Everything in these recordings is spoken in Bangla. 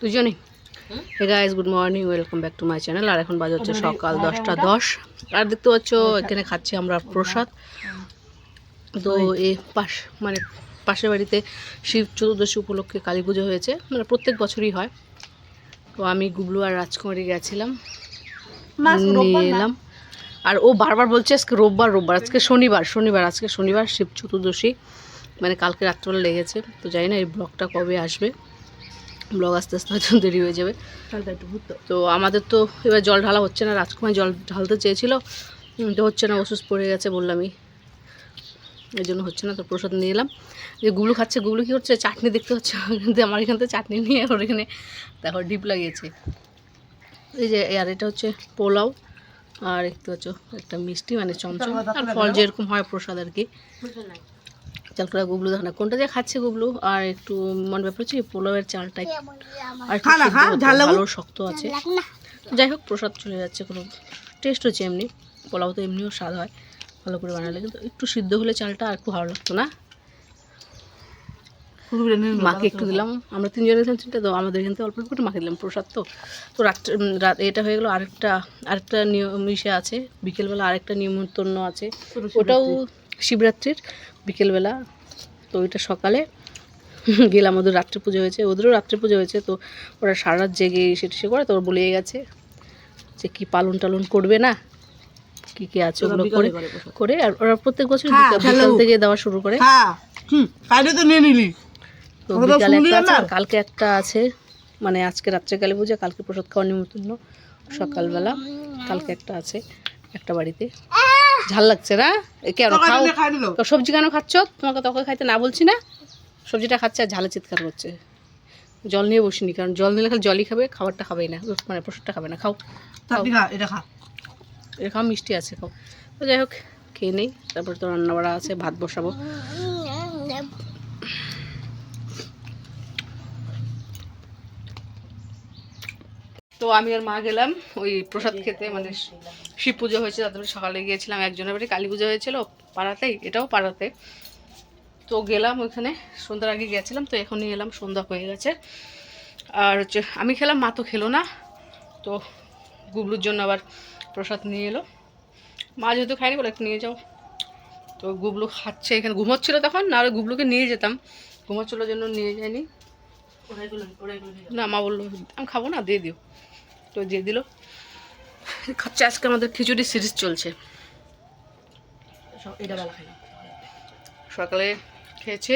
দুজনেই? Hey guys good morning welcome back to my channel আর এখন বাজে হচ্ছে সকাল দশটা দশ। আর দেখতে পাচ্ছ এখানে খাচ্ছি আমরা প্রসাদ। তো এই পাশ মানে পাশের বাড়িতে শিব চতুর্দশী উপলক্ষে কালী পুজো হয়েছে। মানে প্রত্যেক বছরই হয়। তো আমি গুবলু আর রাজকুমারী গেছিলাম। নিয়ে এলাম। আর ও বারবার বলছে আজকে রোববার রোববার। আজকে শনিবার শনিবার আজকে শনিবার শিব চতুর্দশী। মানে কালকে রাত্রবেলা লেগেছে তো জানি না এই ব্লগটা কবে আসবে। ব্লগ আস্তে আস্তে হয়তো দেরি হয়ে যাবে। তো আমাদের তো এবার জল ঢালা হচ্ছে না রাজকুমার জল ঢালতে চেয়েছিল তো হচ্ছে না ওষুধ পড়ে গেছে বললামই। এই জন্য হচ্ছে না তো প্রসাদ নিয়ে এলাম। যে গুগলু খাচ্ছে গুগলু কী হচ্ছে চাটনি দেখতে হচ্ছে কিন্তু আমার এখান থেকে চাটনি নিয়ে ওর এখানে দেখো ডিপ লাগিয়েছে। এই যে আর এটা হচ্ছে পোলাও আর একটু পাচ্ছ একটা মিষ্টি মানে চমচম আর ফল যেরকম হয় প্রসাদ আর কি। চাল করে গুবলু দেখো না কোনটা যে খাচ্ছে গুবলু? আর একটু মন ব্যাপার হচ্ছে পোলাওয়ের চালটা আর একটু ভালো শক্ত আছে। যাই হোক প্রসাদ চলে যাচ্ছে কোনো টেস্ট হচ্ছে এমনি। পোলাও তো এমনিও স্বাদ হয় ভালো করে বানালে। কিন্তু একটু সিদ্ধ হলে চালটা আর একটু ভালো লাগতো না। মাকে একটু দিলাম। আমরা তিনজনে তিনটে তো আমাদের এখান থেকে অল্প অল্প করে মাকে দিলাম প্রসাদ তো। তো রাত্রে রাত এটা হয়ে গেলো আরেকটা আরেকটা নিয়ম ইসে আছে। বিকেলবেলা আরেকটা নিমন্ত্রণ আছে। ওটাও শিবরাত্রির বিকেলবেলা। তো ওইটা সকালে গেলাম ওদের রাত্রে পুজো হয়েছে। ওদেরও রাত্রে পুজো হয়েছে তো ওরা সারা রাত জেগে সেটা সে করে তো ওর বলে গেছে যে কি পালন টালন করবে না? কি কি আছে ওগুলো করে করে আর ওরা প্রত্যেক বছর বিকাল থেকে দেওয়া শুরু করে। হ্যাঁ তো নিয়ে নিলি। তো বিকালে একটা আছে আর কালকে একটা আছে। মানে আজকে রাত্রে কালী পূজা কালকে প্রসাদ খাওয়ার নিমন্ত্রণ সকালবেলা কালকে একটা আছে একটা বাড়িতে। ঝাল লাগছে না? কেন খাও? তো সবজি কেন খাচ্ছ? তোমাকে তখন খাইতে না বলছি না। সবজিটা খাচ্ছে আর ঝালে চিৎকার করছে। জল নিয়ে বসিনি কারণ জল নিলে খালি জলই খাবে খাবারটা খাবেই না। মানে প্রসাদটা খাবে না। খাও। খা এটা খা। এরকম মিষ্টি আছে খাও। তো যাই হোক খেয়ে নেই। তারপর তো রান্না বাড়া আছে ভাত বসাবো। তো আমি আর মা গেলাম ওই প্রসাদ খেতে মানে শিব পুজো হয়েছে তারপরে সকালে গিয়েছিলাম একজনের বাড়ি কালী পুজো হয়েছিল পাড়াতেই এটাও পাড়াতে। তো গেলাম ওইখানে সন্ধ্যার আগে গেছিলাম তো এখনই এলাম সন্ধ্যা হয়ে গেছে। আর হচ্ছে আমি খেলাম মা তো খেলো না তো গুবলুর জন্য আবার প্রসাদ নিয়ে এলো। মা যেহেতু খায়নি বলে একটু নিয়ে যাও। তো গুবলু খাচ্ছে এখানে ঘুমোচ্ছিল তখন না হলে গুবলুকে নিয়ে যেতাম। ঘুমোচ্ছিল জন্য নিয়ে যায়নি। না মা বলল আমি খাব না দিয়ে দিও। তো দিয়ে দিল। খাচ্ছে আজকে আমাদের খিচুড়ি সিরিজ চলছে। এটা বেলা খাই সকালে খেয়েছে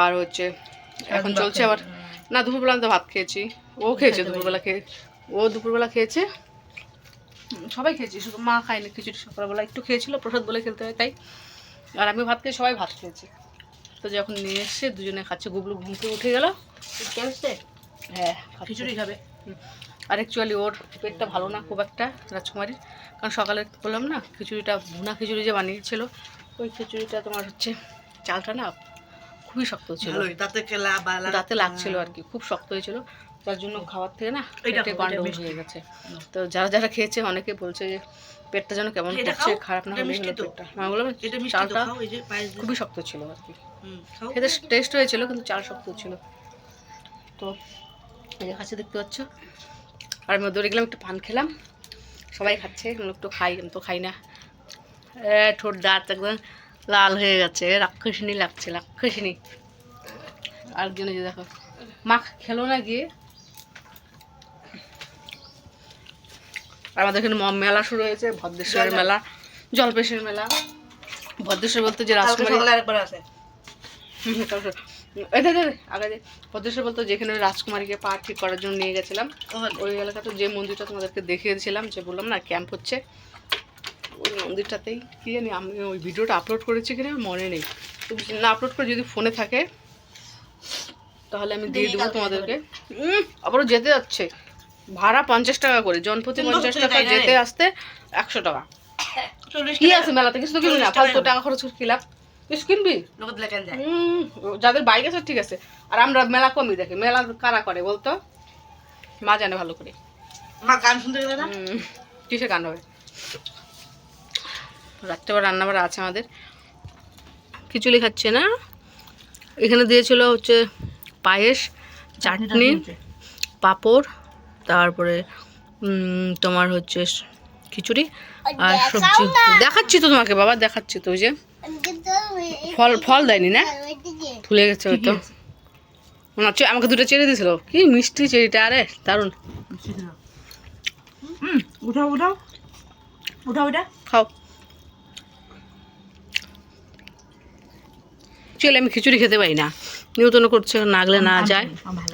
আর হচ্ছে এখন চলছে আবার না দুপুরবেলা আমি তো ভাত খেয়েছি। ও খেয়েছে দুপুরবেলা খেয়ে ও দুপুরবেলা খেয়েছে। সবাই খেয়েছি শুধু মা খায়নি খিচুড়ি সকালবেলা একটু খেয়েছিল প্রসাদ বলে খেলতে হয় তাই। আর আমি ভাত খেয়ে সবাই ভাত খেয়েছি। তো যখন নিয়ে এসছে দুজনে খাচ্ছে গুবলু ঘুম থেকে উঠে গেল। হ্যাঁ। খিচুড়ি খাবে। আর অ্যাকচুয়ালি ওর পেটটা ভালো না খুব একটা রাজকুমারীর। কারণ সকালে বললাম না খিচুড়িটা ভুনা খিচুড়ি যে বানিয়েছিল ওই খিচুড়িটা তোমার হচ্ছে চালটা না খুবই শক্ত ছিল। দাঁতে লাগছিল আর কি খুব শক্ত হয়েছিল। তার জন্য খাওয়ার থেকে না পেটে গন্ডগোল হয়ে গেছে। তো যারা যারা খেয়েছে অনেকে বলছে যে পেটটা যেন কেমন করছে খারাপ না হলে। পেটটা। বললাম চালটা। খুবই শক্ত ছিল আর কি। খেতে টেস্ট হয়েছিল কিন্তু চাল শক্ত ছিল। তো এই যে খাচ্ছে দেখতে পাচ্ছ? আর আমি দৌড়ে গেলাম একটু পান খেলাম। সবাই খাচ্ছে একটু খাই আমি তো খাই না। ঠোঁট দাঁত একদম লাল হয়ে গেছে রাক্ষসিনী লাগছে রাক্ষসিনী। আরেকজন যে দেখো। মা খেলো না গিয়ে। আমাদের এখানে মেলা শুরু হয়েছে ভদ্রেশ্বরের মেলা জলপেশের মেলা। ভদ্রেশ্বর বলতে যে রাজকুমারী আগে দে। বলতো যেখানে রাজকুমারীকে পা ঠিক করার জন্য নিয়ে গেছিলাম ওই এলাকাতে যে মন্দিরটা তোমাদেরকে দেখিয়েছিলাম যে বললাম না ক্যাম্প হচ্ছে ওই মন্দিরটাতেই। কি জানি আমি ওই ভিডিওটা আপলোড করেছি কিনা মনে নেই। না আপলোড করে যদি ফোনে থাকে তাহলে আমি দিয়ে দেবো তোমাদেরকে। আবারও যেতে যাচ্ছে। ভাড়া পঞ্চাশ টাকা করে জনপ্রতি পঞ্চাশ টাকা? যেতে আসতে একশো টাকা। কি আছে মেলাতে? কিছু তো কিনবি না ফালতু টাকা খরচ করে কি লাভ কিছু কিনবি যাদের বাইক আছে ঠিক আছে। আর আমরা মেলা কমই দেখি। মেলা কারা করে বলতো? মা জানে ভালো করে। মা গান শুনতে গেলে না? কিসে কান হবে? রাত্রেবার রান্নাবাড়া আছে আমাদের। খিচুড়ি খাচ্ছে না। এখানে দিয়েছিল হচ্ছে পায়েস চাটনি পাঁপড় তারপরে তোমার হচ্ছে খিচুড়ি আর সবজি। দেখাচ্ছি তো তোমাকে বাবা দেখাচ্ছি তো ওই যে। ফল ফল দেয়নি না? ফুলে গেছে হয়তো মনে হচ্ছে আমাকে দুটো চেড়ে দিয়েছিল। কি মিষ্টি চেরিটা আরে দারুণ। উঠাও উঠাও। উঠাও এটা। খাও। চলে আমি খিচুড়ি খেতে পারি না। নিউতন করছে নাগলে না যায়।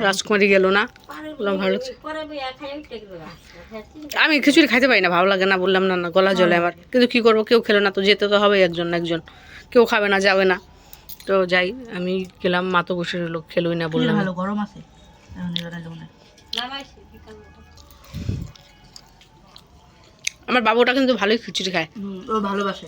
রাজকুমারী গেল না। বললাম ভালো লাগছে। আমি খিচুড়ি খাইতে পারি না ভালো লাগে না বললাম না না গলা জলে আমার। কিন্তু কি করব কেউ খেলো না তো যেতে তো হবে একজন না একজন। কেউ খাবে না যাবে না। তো যাই আমি গেলাম মা তো বসে রইল খেলোই না বললাম। ভালো গরম আছে? আমার বাবুটা কিন্তু ভালোই খিচুড়ি খায়। ও ভালোবাসে।